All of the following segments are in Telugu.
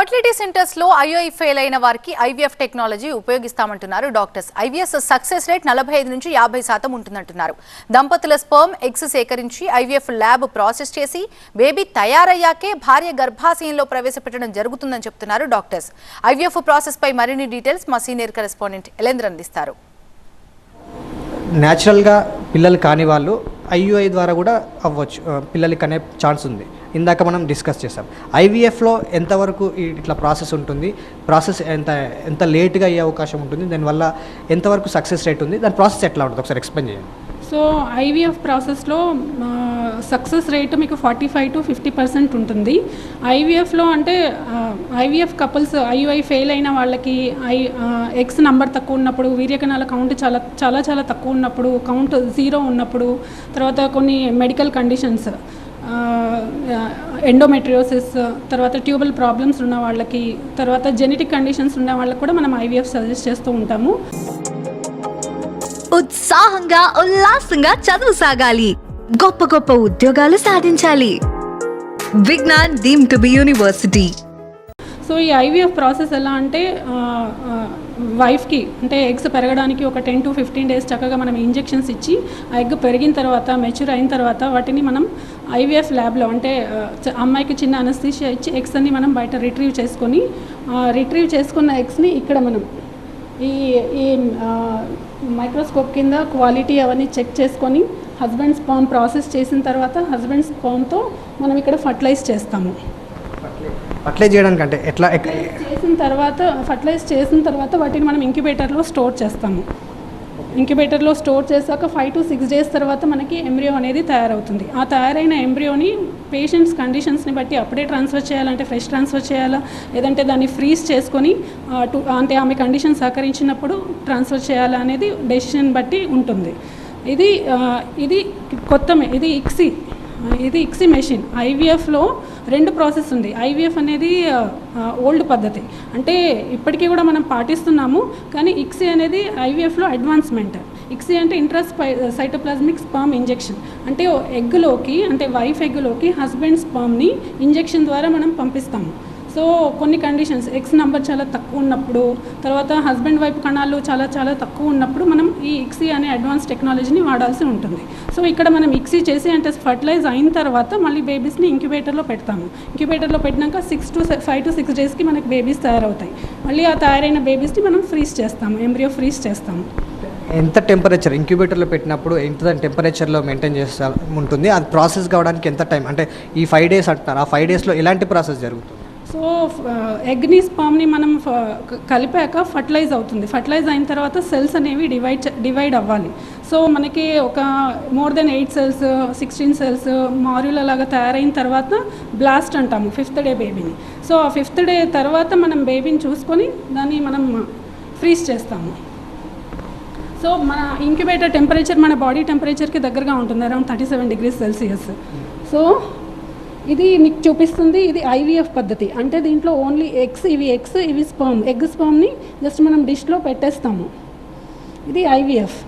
ఫర్టిలిటీ సెంటర్స్లో ఐఓఐ ఫెయిల్ అయిన వారికి ఐవీఎఫ్ టెక్నాలజీ ఉపయోగిస్తామంటున్నారు. డాక్టర్స్ ఐవీఎస్ సక్సెస్ రేట్ నలభై ఐదు నుంచి యాభై శాతం ఉంటుందంటున్నారు. దంపతుల స్పర్మ్ ఎగ్స్ సేకరించి ఐవీఎఫ్ ల్యాబ్ ప్రాసెస్ చేసి బేబీ తయారయ్యాకే భార్య గర్భాశయంలో ప్రవేశపెట్టడం జరుగుతుందని చెప్తున్నారు డాక్టర్స్ ఐవీఎఫ్ ప్రాసెస్ పై మరిన్ని డీటెయిల్స్ మా సీనియర్ కరెస్పాండెంట్ ఎలేంద్ర అందిస్తారు. న్యాచురల్గా పిల్లలు కాని వాళ్ళు ఐయుఐ ద్వారా కూడా అవ్వచ్చు. పిల్లలకి అనే ఛాన్స్ ఉంది. ఇందాక మనం డిస్కస్ చేసాం ఐవీఎఫ్లో ఎంతవరకు ఇట్లా ప్రాసెస్ ఉంటుంది? ప్రాసెస్ ఎంత ఎంత లేట్గా అయ్యే అవకాశం ఉంటుంది? దానివల్ల ఎంతవరకు సక్సెస్ రేట్ ఉంది? దాని ప్రాసెస్ ఎట్లా ఉంటుంది? ఒకసారి ఎక్స్ప్లెయిన్ చేయండి. సో ఐవీఎఫ్ ప్రాసెస్లో సక్సెస్ రేట్ మీకు forty five to fifty percent ఉంటుంది ఐవీఎఫ్లో అంటే ఐవీఎఫ్ కపుల్స్ ఐయుఐ ఫెయిల్ అయిన వాళ్ళకి ఐ ఎక్స్ నంబర్ తక్కువ ఉన్నప్పుడు వీర్యకణాల కౌంట్ చాలా చాలా చాలా తక్కువ ఉన్నప్పుడు కౌంట్ జీరో ఉన్నప్పుడు తర్వాత కొన్ని మెడికల్ కండిషన్స్ ఎండోమెట్రియోసిస్ తర్వాత ట్యూబల్ ప్రాబ్లమ్స్ ఉన్న వాళ్ళకి తర్వాత జెనెటిక్ కండిషన్స్ ఉన్న వాళ్ళకి కూడా మనం ఐవీఎఫ్ సజెస్ట్ చేస్తూ ఉంటాము. ఉత్సాహంగా ఉల్లాసంగా చదువు సాగాలి. గొప్ప గొప్ప ఉద్యోగాలు సాధించాలి. Vignan deem to be university. So ఈ ఐవీఎఫ్ ప్రాసెస్ ఎలా అంటే వైఫ్కి అంటే ఎగ్స్ పెరగడానికి ఒక టెన్ టు ఫిఫ్టీన్ డేస్ చక్కగా మనం ఇంజెక్షన్స్ ఇచ్చి ఆ ఎగ్ పెరిగిన తర్వాత మెచ్యూర్ అయిన తర్వాత వాటిని మనం ఐవీఎఫ్ ల్యాబ్లో అంటే అమ్మాయికి చిన్న అనస్థీషియా ఇచ్చి ఎగ్స్ అన్ని మనం బయట రిట్రీవ్ చేసుకొని రిట్రీవ్ చేసుకున్న ఎగ్స్ని ఇక్కడ మనం ఈ ఈ మైక్రోస్కోప్ కింద క్వాలిటీ అవన్నీ చెక్ చేసుకొని హస్బెండ్ స్పామ్ ప్రాసెస్ చేసిన తర్వాత హస్బెండ్ స్పామ్తో మనం ఇక్కడ ఫర్టిలైజ్ చేస్తాము. ఫర్టిలైజ్ చేయడానికి అంటే ఎట్లా చేసిన తర్వాత ఫర్టిలైజ్ చేసిన తర్వాత వాటిని మనం ఇంక్యుబేటర్లో స్టోర్ చేస్తాము. ఇంక్యుబేటర్లో స్టోర్ చేశాక ఫైవ్ టు సిక్స్ డేస్ తర్వాత మనకి ఎంబ్రియో అనేది తయారవుతుంది. ఆ తయారైన ఎంబ్రియోని పేషెంట్స్ కండిషన్స్ని బట్టి అప్పుడే ట్రాన్స్ఫర్ చేయాలంటే ఫ్రెష్ ట్రాన్స్ఫర్ చేయాలా? లేదంటే దాన్ని ఫ్రీజ్ చేసుకొని అంటే ఆమె కండిషన్ సహకరించినప్పుడు ట్రాన్స్ఫర్ చేయాలా అనేది డెసిషన్ బట్టి ఉంటుంది. ఇది ఇది కొత్త ఇది ఇక్సీ ఇది ఇక్సీ మెషిన్ ఐవీఎఫ్లో రెండు ప్రాసెస్ ఉంది. ఐవీఎఫ్ అనేది ఓల్డ్ పద్ధతి. అంటే ఇప్పటికీ కూడా మనం పాటిస్తున్నాము కానీ ఇక్సీ అనేది ఐవీఎఫ్లో అడ్వాన్స్మెంట్. ఇక్సీ అంటే ఇంట్రెస్ట్ సైటోప్లాస్మిక్ స్పామ్ ఇంజెక్షన్. అంటే ఎగ్లోకి అంటే వైఫ్ ఎగ్లోకి హస్బెండ్ స్పామ్ని ఇంజెక్షన్ ద్వారా మనం పంపిస్తాము. సో కొన్ని కండిషన్స్ ఎక్స్ నెంబర్ చాలా తక్కువ ఉన్నప్పుడు తర్వాత హస్బెండ్ వైపు కణాలు చాలా చాలా తక్కువ ఉన్నప్పుడు మనం ఈ ఇక్సీ అనే అడ్వాన్స్ టెక్నాలజీని వాడాల్సి ఉంటుంది. సో ఇక్కడ మనం ఇక్సీ చేసి అంటే ఫర్టిలైజ్ అయిన తర్వాత మళ్ళీ బేబీస్ని ఇంక్యుబేటర్లో పెడతాము. ఇంక్యుబేటర్లో పెట్టినాక six to five to six డేస్కి మనకి బేబీస్ తయారవుతాయి. మళ్ళీ ఆ తయారైన బేబీస్ని మనం ఫ్రీజ్ చేస్తాము ఎంబ్రియో ఫ్రీజ్ చేస్తాము. ఎంత టెంపరేచర్ ఇంక్యుబేటర్లో పెట్టినప్పుడు ఎంత టెంపరేచర్లో మెయింటైన్ చేస్తా ఉంటుంది? అది ప్రాసెస్ కావడానికి ఎంత టైం అంటే ఈ ఫైవ్ డేస్ అంటున్నారు. ఆ ఫైవ్ డేస్లో ఎలాంటి ప్రాసెస్ జరుగుతుంది? సో ఎగ్ని స్పామ్ని మనం ఫ- కలిపాక ఫర్టిలైజ్ అవుతుంది. ఫర్టిలైజ్ అయిన తర్వాత సెల్స్ అనేవి డివైడ్ డివైడ్ అవ్వాలి. సో మనకి ఒక more than eight cells sixteen cells మారుల అలాగా తయారైన తర్వాత బ్లాస్ట్ అంటాము ఫిఫ్త్ డే బేబీని. సో ఆ ఫిఫ్త్ డే తర్వాత మనం బేబీని చూసుకొని దాన్ని మనం ఫ్రీజ్ చేస్తాము. సో మన ఇంక్యుబేటర్ టెంపరేచర్ మన బాడీ టెంపరేచర్కి దగ్గరగా ఉంటుంది around thirty seven degrees Celsius. So ఇది మీకు చూపిస్తుంది ఇది ఐవీఎఫ్ పద్ధతి. అంటే దీంట్లో ఓన్లీ ఎగ్స్ ఇవి ఎగ్స్ ఇవి స్పర్మ్ ఎగ్ స్పర్మ్ని జస్ట్ మనం డిష్లో పెట్టేస్తాము. ఇది ఐవీఎఫ్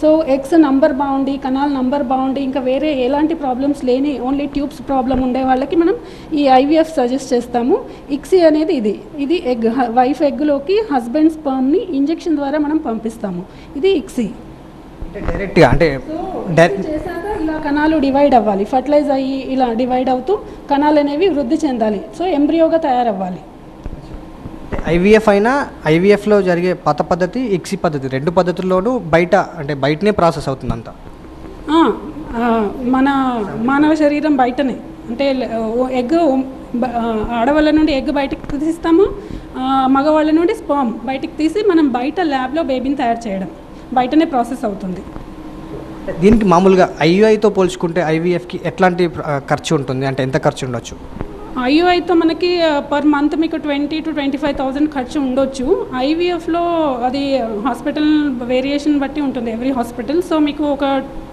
సో ఎగ్స్ నంబర్ బాగుండి కనాల్ నంబర్ బాగుండి ఇంకా వేరే ఎలాంటి ప్రాబ్లమ్స్ లేని ఓన్లీ ట్యూబ్స్ ప్రాబ్లం ఉండే వాళ్ళకి మనం ఈ ఐవీఎఫ్ సజెస్ట్ చేస్తాము. ఇక్సీ అనేది ఇది. ఇది ఎగ్ వైఫ్ ఎగ్లోకి హస్బెండ్ స్పర్మ్ని ఇంజెక్షన్ ద్వారా మనం పంపిస్తాము. ఇది ఇక్సీ డైరెక్ట్గా అంటే డైరెక్ట్ చేశాక కణాలు డివైడ్ అవ్వాలి. ఫర్టిలైజ్ అయ్యి ఇలా డివైడ్ అవుతూ కణాలు అనేవి వృద్ధి చెందాలి. సో ఎంబ్రియోగా తయారవ్వాలి. ఐవీఎఫ్ అయినా ఐవీఎఫ్లో జరిగే పాత పద్ధతి ఎక్సీ పద్ధతి రెండు పద్ధతుల్లోనూ బయట అంటే బయటనే ప్రాసెస్ అవుతుంది అంతా ఆ, ఆ, మన మానవ శరీరం బయటనే. అంటే ఎగ్ ఆడవాళ్ళ నుండి ఎగ్ బయటకు తీస్తాము. మగవాళ్ళ నుండి స్పామ్ బయటికి తీసి మనం బయట ల్యాబ్లో బేబీని తయారు చేయడం. బయటనే ప్రాసెస్ అవుతుంది. దీనికి మామూలుగా ఐయుఐతో పోల్చుకుంటే ఐవీఎఫ్కి ఎట్లాంటి ఖర్చు ఉంటుంది? అంటే ఎంత ఖర్చు ఉండొచ్చు? ఐయుఐతో మనకి పర్ మంత్ మీకు twenty to twenty five thousand ఖర్చు ఉండొచ్చు. ఐవీఎఫ్లో అది హాస్పిటల్ వేరియేషన్ బట్టి ఉంటుంది ఎవ్రీ హాస్పిటల్. సో మీకు ఒక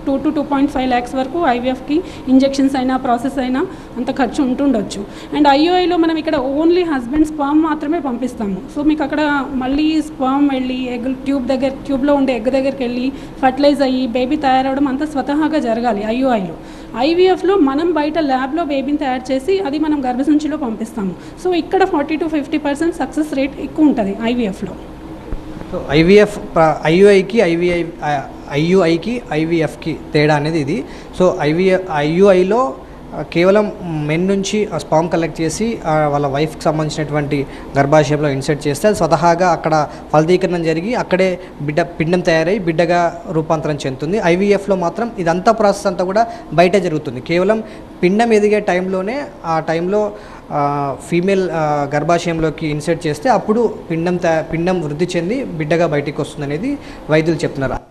two to two point five lakhs వరకు ఐవీఎఫ్కి ఇంజెక్షన్స్ అయినా ప్రాసెస్ అయినా అంత ఖర్చు ఉంటుండొచ్చు. అండ్ ఐఓఐలో మనం ఇక్కడ ఓన్లీ హస్బెండ్ స్పర్మ్ మాత్రమే పంపిస్తాము. సో మీకు అక్కడ మళ్ళీ స్పర్మ్ వెళ్ళి ఎగ్ ట్యూబ్ దగ్గర ట్యూబ్లో ఉండే ఎగ్ దగ్గరికి వెళ్ళి ఫర్టిలైజ్ అయ్యి బేబీ తయారవడం అంతా స్వతహాగా జరగాలి ఐఓఐలో. ఐవీఎఫ్లో మనం బయట ల్యాబ్లో బేబీని తయారు చేసి అది మనం గర్భసంచిలో పంపిస్తాము. సో ఇక్కడ forty to fifty percent success rate ఎక్కువ ఉంటుంది ఐవీఎఫ్లో. సో ఐవీఎఫ్ ఐయుఐకి ఐవిఐ ఐయుఐకి ఐవీఎఫ్కి తేడా అనేది ఇది. సో ఐవీఎఫ్ ఐయుఐలో కేవలం మెన్ నుంచి స్పామ్ కలెక్ట్ చేసి వాళ్ళ వైఫ్కి సంబంధించినటువంటి గర్భాశయంలో ఇన్సర్ట్ చేస్తే అది స్వతహాగా అక్కడ ఫలదీకరణం జరిగి అక్కడే బిడ్డ పిండం తయారై బిడ్డగా రూపాంతరం చెందుతుంది. ఐవీఎఫ్లో మాత్రం ఇదంతా ప్రాసెస్ అంతా కూడా బయట జరుగుతుంది. కేవలం పిండం ఎదిగే టైంలోనే ఆ టైంలో ఫీమేల్ గర్భాశయంలోకి ఇన్సర్ట్ చేస్తే అప్పుడు పిండం పిండం వృద్ధి చెంది బిడ్డగా బయటికి వస్తుంది అనేది వైద్యులు చెప్తున్నారు.